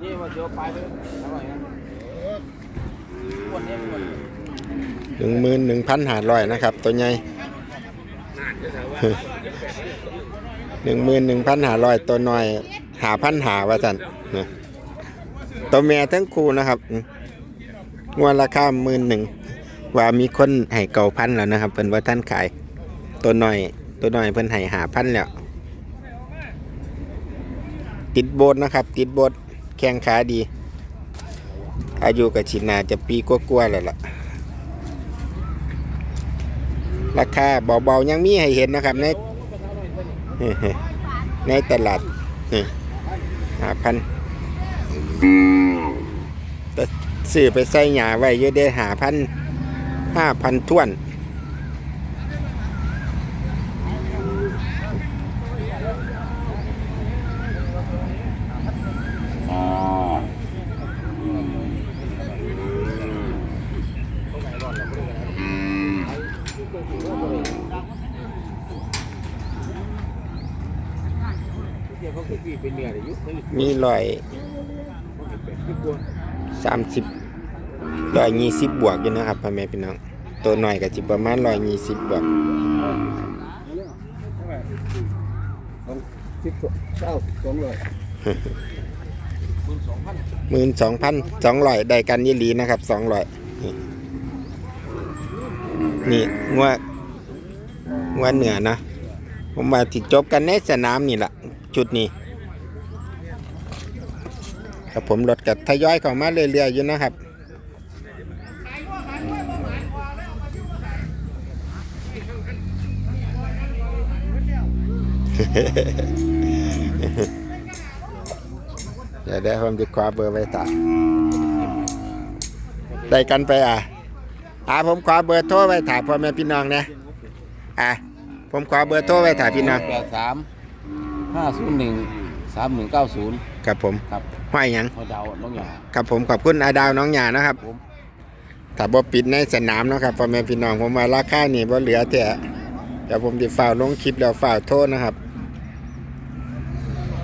นี่มันเดี๋ยวไปเลยอร่อยนะวันนี้มันหนึ่งหมื่นหนึ่งพันห้าร้อยนะครับ ตัวใหญ่หนึ่งหมื่นหนึ่งพันห้าร้อยตัวน้อยหาพันหาว่าจันตัวแม่ทั้งคู่นะครับงวดราคาหมื่นหนึ่งว่ามีคนให้เก่าพันแล้วนะครับเป็นว่าท่านขาย ตัวหน้อย ตัวหน้อยเพิ่นให้หาพันแล้ว ติดโบสนะครับ ติดโบส แข้งขาดี อายุกับชินาจะปีกว่าๆแล้วล่ะ ราคาเบาๆยังมีให้เห็นนะครับในในตลาดห้าพันแต่ซื้อไปใส่หยาไว้เยอะได้หาพันห้าพันท่วน เดี๋ยวเขาคือปีเป็นเนื้อเดี๋ยวยุคนี้มีรอยเป็ดที่กวนสามสิบรอยยี่สิบบวกอยู่นะครับพ่อแม่พี่น้อง ตัวหน่อยก็จิประมาณรอยยี่สิบบวกสิบเก้าสองร้อยหมื่นสองพันหมื่นสองพันสองร้อยได้กันยี่หลีนะครับสองร้อยนี่นี่งัวงัวเหนือนะผมมาติดจบกันในสนามนี่แหละ จุดนี้ครับผมรถกับทยอยเข้ามาเรื่อยๆอยู่นะครับเดี๋ยวเดี๋ยวผมจะคว้าเบอร์ไว้ตาได้กันไปอะอ่าผมขอเบอร์โทรไว้ถ่ายพ่อแม่พี่น้องนะอะผมขอเบอร์โทรไว้ถ่ายพี่น้องแปดสาม ห้าศูนย์หนึ่งสามหนึ่งเก้าศูนย์กับผมครับห้อยหยังเขาเดาน้องหยากับผมขอบคุณอาดาวน้องหยานะครับผมถ้าบ่ปิดในสนามเนาะครับพ่อแม่พี่น้องผมว่าราคานี่บ่เหลือแต่เดี๋ยวผมจะฝ่ากลงคลิปแล้วฝ่ากโทษนะครับ